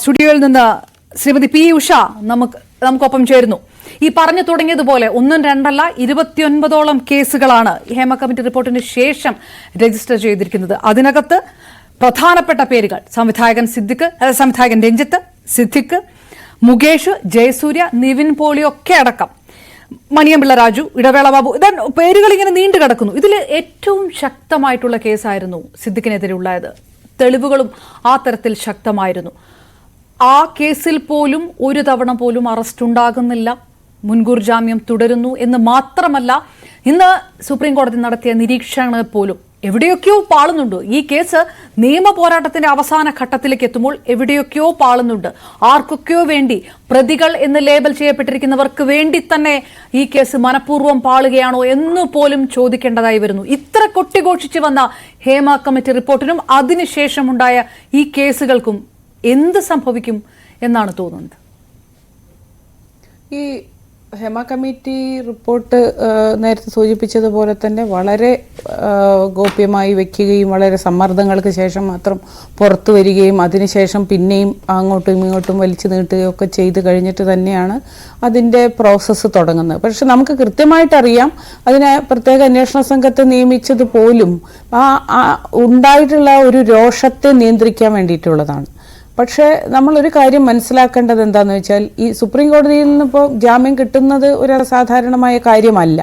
സ്റ്റുഡിയോയിൽ നിന്ന് ശ്രീമതി പി ഉഷ നമുക്ക് നമുക്കൊപ്പം ചേരുന്നു. ഈ പറഞ്ഞു തുടങ്ങിയതുപോലെ ഒന്നും രണ്ടല്ല ഇരുപത്തിയൊൻപതോളം കേസുകളാണ് ഹേമ കമ്മിറ്റി റിപ്പോർട്ടിന് ശേഷം രജിസ്റ്റർ ചെയ്തിരിക്കുന്നത്. അതിനകത്ത് പ്രധാനപ്പെട്ട പേരുകൾ സംവിധായകൻ സിദ്ദിഖ് സംവിധായകൻ രഞ്ജിത്ത് സിദ്ദിഖ് മുകേഷ് ജയസൂര്യ നിവിൻ പോളി ഒക്കെ അടക്കം. മണിയമ്പിള്ള രാജു ഇടവേള ബാബു ഇതൻ പേരുകൾ ഇങ്ങനെ നീണ്ടു കിടക്കുന്നു. ഇതിൽ ഏറ്റവും ശക്തമായിട്ടുള്ള കേസായിരുന്നു സിദ്ദിഖിനെതിരെ ഉള്ളത് തെളിവുകളും ആ തരത്തിൽ ശക്തമായിരുന്നു. ആ കേസിൽ പോലും ഒരു തവണ പോലും അറസ്റ്റ് ഉണ്ടാകുന്നില്ല. മുൻകൂർ ജാമ്യം തുടരുന്നു എന്ന് മാത്രമല്ല ഇന്ന് സുപ്രീം കോടതി നടത്തിയ നിരീക്ഷണങ്ങൾ പോലും എവിടെയൊക്കെയോ പാളുന്നുണ്ട്. ഈ കേസ് നിയമ പോരാട്ടത്തിന്റെ അവസാന ഘട്ടത്തിലേക്ക് എത്തുമ്പോൾ എവിടെയൊക്കെയോ പാളുന്നുണ്ട്. ആർക്കൊക്കെയോ വേണ്ടി പ്രതികൾ എന്ന് ലേബൽ ചെയ്യപ്പെട്ടിരിക്കുന്നവർക്ക് വേണ്ടി തന്നെ ഈ കേസ് മനഃപൂർവം പാളുകയാണോ എന്ന് പോലും ചോദിക്കേണ്ടതായി വരുന്നു. ഇത്ര കൊട്ടിഘോഷിച്ച് വന്ന ഹേമ കമ്മിറ്റി റിപ്പോർട്ടിനും അതിനുശേഷമുണ്ടായ ഈ കേസുകൾക്കും എന്ത് സംഭവിക്കും എന്നാണ് തോന്നുന്നത്? ഈ ഹെമ കമ്മിറ്റി റിപ്പോർട്ട് നേരത്തെ സൂചിപ്പിച്ചതുപോലെ തന്നെ വളരെ ഗോപ്യമായി വയ്ക്കുകയും വളരെ സമ്മർദ്ദങ്ങൾക്ക് ശേഷം മാത്രം പുറത്തു വരികയും അതിനുശേഷം പിന്നെയും അങ്ങോട്ടും ഇങ്ങോട്ടും വലിച്ചു നീട്ടുകയും ഒക്കെ ചെയ്ത് കഴിഞ്ഞിട്ട് തന്നെയാണ് അതിന്റെ പ്രോസസ്സ് തുടങ്ങുന്നത്. പക്ഷെ നമുക്ക് കൃത്യമായിട്ടറിയാം അതിനെ പ്രത്യേക അന്വേഷണ സംഘത്തെ നിയമിച്ചത് പോലും ആ ഉണ്ടായിട്ടുള്ള ഒരു രോഷത്തെ നിയന്ത്രിക്കാൻ വേണ്ടിയിട്ടുള്ളതാണ്. പക്ഷേ നമ്മളൊരു കാര്യം മനസ്സിലാക്കേണ്ടത് എന്താണെന്ന് വെച്ചാൽ ഈ സുപ്രീം കോടതിയിൽ നിന്ന് ഇപ്പോൾ ജാമ്യം കിട്ടുന്നത് ഒരു അസാധാരണമായ കാര്യമല്ല.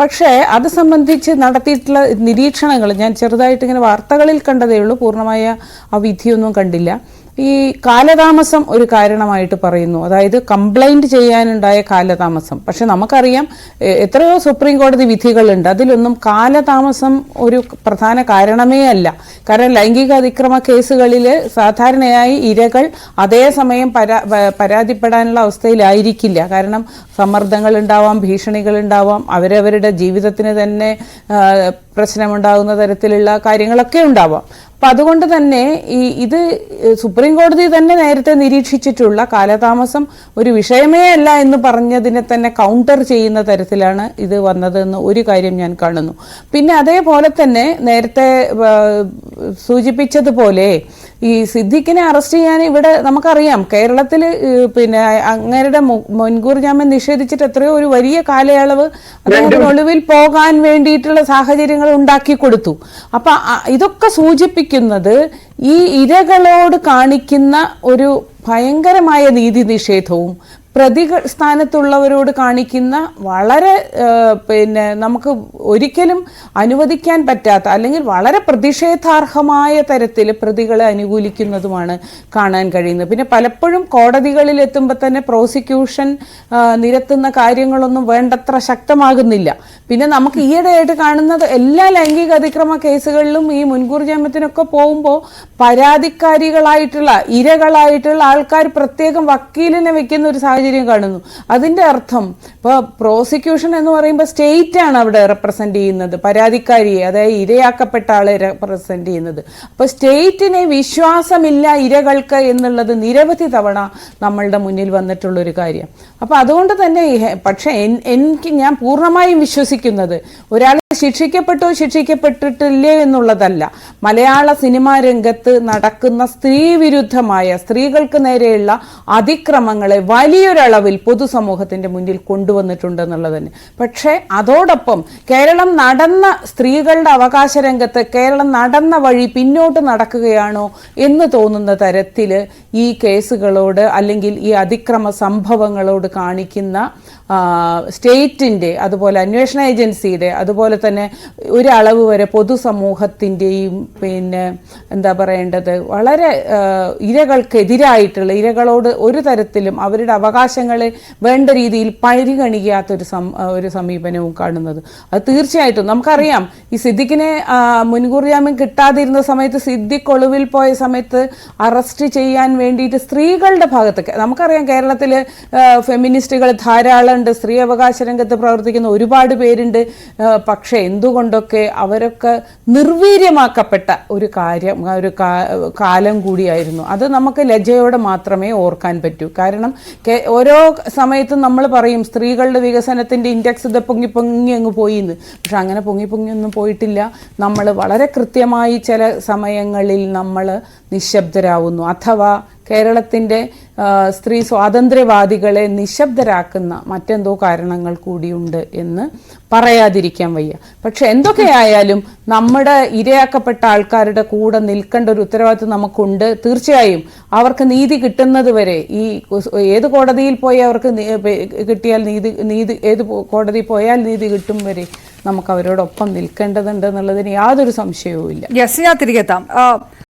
പക്ഷേ അത് സംബന്ധിച്ച് നടത്തിയിട്ടുള്ള നിരീക്ഷണങ്ങൾ ഞാൻ ചെറുതായിട്ട് ഇങ്ങനെ വാർത്തകളിൽ കണ്ടതേ ഉള്ളൂ. പൂർണമായ ആ വിധിയൊന്നും കണ്ടില്ല. ഈ കാലതാമസം ഒരു കാരണമായിട്ട് പറയുന്നു. അതായത് കംപ്ലൈന്റ് ചെയ്യാനുണ്ടായ കാലതാമസം. പക്ഷെ നമുക്കറിയാം എത്രയോ സുപ്രീം കോടതി വിധികളുണ്ട്. അതിലൊന്നും കാലതാമസം ഒരു പ്രധാന കാരണമേ അല്ല. കാരണം ലൈംഗിക അതിക്രമ കേസുകളിൽ സാധാരണയായി ഇരകൾ അതേസമയം പരാ പരാതിപ്പെടാനുള്ള അവസ്ഥയിലായിരിക്കില്ല. കാരണം സമ്മർദ്ദങ്ങൾ ഉണ്ടാവാം ഭീഷണികൾ ഉണ്ടാവാം അവരവരുടെ ജീവിതത്തിന് തന്നെ പ്രശ്നമുണ്ടാകുന്ന തരത്തിലുള്ള കാര്യങ്ങളൊക്കെ ഉണ്ടാവാം. അപ്പം അതുകൊണ്ട് തന്നെ ഈ ഇത് സുപ്രീം കോടതി തന്നെ നേരത്തെ നിരീക്ഷിച്ചിട്ടുള്ള കാലതാമസം ഒരു വിഷയമേ അല്ല എന്ന് പറഞ്ഞതിനെ തന്നെ കൗണ്ടർ ചെയ്യുന്ന തരത്തിലാണ് ഇത് വന്നതെന്ന് ഒരു കാര്യം ഞാൻ കാണുന്നു. പിന്നെ അതേപോലെ തന്നെ നേരത്തെ സൂചിപ്പിച്ചതുപോലെ ഈ സിദ്ദിഖിനെ അറസ്റ്റ് ചെയ്യാൻ ഇവിടെ നമുക്കറിയാം. കേരളത്തിൽ പിന്നെ അങ്ങേരുടെ മുൻകൂർ ജാമ്യം നിഷേധിച്ചിട്ട് എത്രയോ ഒരു വലിയ കാലയളവ് അദ്ദേഹത്തിന് ഒളിവിൽ പോകാൻ വേണ്ടിയിട്ടുള്ള സാഹചര്യങ്ങൾ ഉണ്ടാക്കി കൊടുത്തു. അപ്പൊ ഇതൊക്കെ സൂചിപ്പിക്കുന്നത് ഈ ഇരകളോട് കാണിക്കുന്ന ഒരു ഭയങ്കരമായ നീതി നിഷേധവും പ്രതികൾ സ്ഥാനത്തുള്ളവരോട് കാണിക്കുന്ന വളരെ പിന്നെ നമുക്ക് ഒരിക്കലും അനുവദിക്കാൻ പറ്റാത്ത അല്ലെങ്കിൽ വളരെ പ്രതിഷേധാർഹമായ തരത്തിൽ പ്രതികളെ അനുകൂലിക്കുന്നതുമാണ് കാണാൻ കഴിയുന്നത്. പിന്നെ പലപ്പോഴും കോടതികളിൽ എത്തുമ്പോൾ തന്നെ പ്രോസിക്യൂഷൻ നിരത്തുന്ന കാര്യങ്ങളൊന്നും വേണ്ടത്ര ശക്തമാകുന്നില്ല. പിന്നെ നമുക്ക് ഈയിടെയായിട്ട് കാണുന്നത് എല്ലാ ലൈംഗിക അതിക്രമ കേസുകളിലും ഈ മുൻകൂർ ജാമ്യത്തിനൊക്കെ പോകുമ്പോൾ പരാതിക്കാരികളായിട്ടുള്ള ഇരകളായിട്ടുള്ള ആൾക്കാർ പ്രത്യേകം വക്കീലിനെ വെക്കുന്ന ഒരു സാഹചര്യം കാണുന്നു. അതിന്റെ അർത്ഥം ഇപ്പോൾ പ്രോസിക്യൂഷൻ എന്ന് പറയുമ്പോൾ സ്റ്റേറ്റ് ആണ് അവിടെ റെപ്രസെന്റ് ചെയ്യുന്നത്. പരാതിക്കാരിയെ അതായത് ഇരയാക്കപ്പെട്ട ആളെ റെപ്രസെന്റ് ചെയ്യുന്നത്. അപ്പോൾ സ്റ്റേറ്റിനെ വിശ്വാസമില്ല ഇരകൾക്ക് എന്നുള്ളത് നിരവധി തവണ നമ്മളുടെ മുന്നിൽ വന്നിട്ടുള്ള ഒരു കാര്യം. അപ്പോൾ അതുകൊണ്ട് തന്നെ പക്ഷേ എനിക്ക് ഞാൻ പൂർണമായും വിശ്വസിക്കുന്നത് ഒരാൾ ശിക്ഷിക്കപ്പെട്ടോ ശിക്ഷിക്കപ്പെട്ടിട്ടില്ലേ എന്നുള്ളതല്ല. മലയാള സിനിമാ രംഗത്ത് നടക്കുന്ന സ്ത്രീ വിരുദ്ധമായ സ്ത്രീകൾക്ക് നേരെയുള്ള അതിക്രമങ്ങളെ വലിയൊരളവിൽ പൊതുസമൂഹത്തിന്റെ മുന്നിൽ കൊണ്ടുവന്നിട്ടുണ്ടെന്നുള്ളത് തന്നെ പക്ഷേ അതോടൊപ്പം കേരളം നടന്ന സ്ത്രീകളുടെ അവകാശ രംഗത്ത് കേരളം നടന്ന വഴി പിന്നോട്ട് നടക്കുകയാണോ എന്ന് തോന്നുന്ന തരത്തിൽ ഈ കേസുകളോട് അല്ലെങ്കിൽ ഈ അതിക്രമ സംഭവങ്ങളോട് കാണിക്കുന്ന സ്റ്റേറ്റിന്റെ അതുപോലെ അന്വേഷണ ഏജൻസിയുടെ അതുപോലെ തന്നെ ഒരളവ് വരെ പൊതുസമൂഹത്തിന്റെയും പിന്നെ എന്താ പറയേണ്ടത്? വളരെ ഇരകൾക്കെതിരായിട്ടുള്ള ഇരകളോട് ഒരു തരത്തിലും അവരുടെ അവകാശങ്ങളെ വേണ്ട രീതിയിൽ പരിഗണിക്കാത്തൊരു സം ഒരു സമീപനവും കാണുന്നത്. അത് തീർച്ചയായിട്ടും നമുക്കറിയാം. ഈ സിദ്ദിഖിനെ മുൻകൂർ ജാമ്യം കിട്ടാതിരുന്ന സമയത്ത് സിദ്ദിഖ് ഒളിവിൽ പോയ സമയത്ത് അറസ്റ്റ് ചെയ്യാൻ വേണ്ടിയിട്ട് സ്ത്രീകളുടെ ഭാഗത്തൊക്കെ നമുക്കറിയാം കേരളത്തിൽ ഫെമിനിസ്റ്റുകൾ ധാരാളം ഉണ്ട്. സ്ത്രീ അവകാശ രംഗത്ത് പ്രവർത്തിക്കുന്ന ഒരുപാട് പേരുണ്ട്. പക്ഷെ പക്ഷേ എന്തുകൊണ്ടൊക്കെ അവരൊക്കെ നിർവീര്യമാക്കപ്പെട്ട ഒരു കാര്യം ഒരു കാലം കൂടിയായിരുന്നു. അത് നമുക്ക് ലജ്ജയോടെ മാത്രമേ ഓർക്കാൻ പറ്റൂ. കാരണം ഓരോ സമയത്തും നമ്മൾ പറയും സ്ത്രീകളുടെ വികസനത്തിന്റെ ഇൻഡെക്സ് ഇത് പൊങ്ങി പൊങ്ങി അങ്ങ് പോയി എന്ന് പക്ഷെ അങ്ങനെ പൊങ്ങി പൊങ്ങി ഒന്നും പോയിട്ടില്ല. നമ്മൾ വളരെ കൃത്യമായി ചില സമയങ്ങളിൽ നമ്മൾ നിശബ്ദരാവുന്നു. അഥവാ കേരളത്തിന്റെ ആ, സ്ത്രീ സ്വാതന്ത്ര്യവാദികളെ നിശബ്ദരാക്കുന്ന മറ്റെന്തോ കാരണങ്ങൾ കൂടിയുണ്ട് എന്ന് പറയാതിരിക്കാൻ വയ്യ. പക്ഷെ എന്തൊക്കെയായാലും നമ്മുടെ ഇരയാക്കപ്പെട്ട ആൾക്കാരുടെ കൂടെ നിൽക്കേണ്ട ഒരു ഉത്തരവാദിത്വം നമുക്കുണ്ട്. തീർച്ചയായും അവർക്ക് നീതി കിട്ടുന്നത് വരെ ഈ ഏത് കോടതിയിൽ പോയി അവർക്ക് കിട്ടിയാൽ നീതി നീതി ഏത് കോടതി പോയാൽ നീതി കിട്ടും വരെ നമുക്ക് അവരോടൊപ്പം നിൽക്കേണ്ടതുണ്ട് എന്നുള്ളതിന് യാതൊരു സംശയവും ഇല്ല യെസ് ഞാൻ തിരികെ എത്താം. ആ,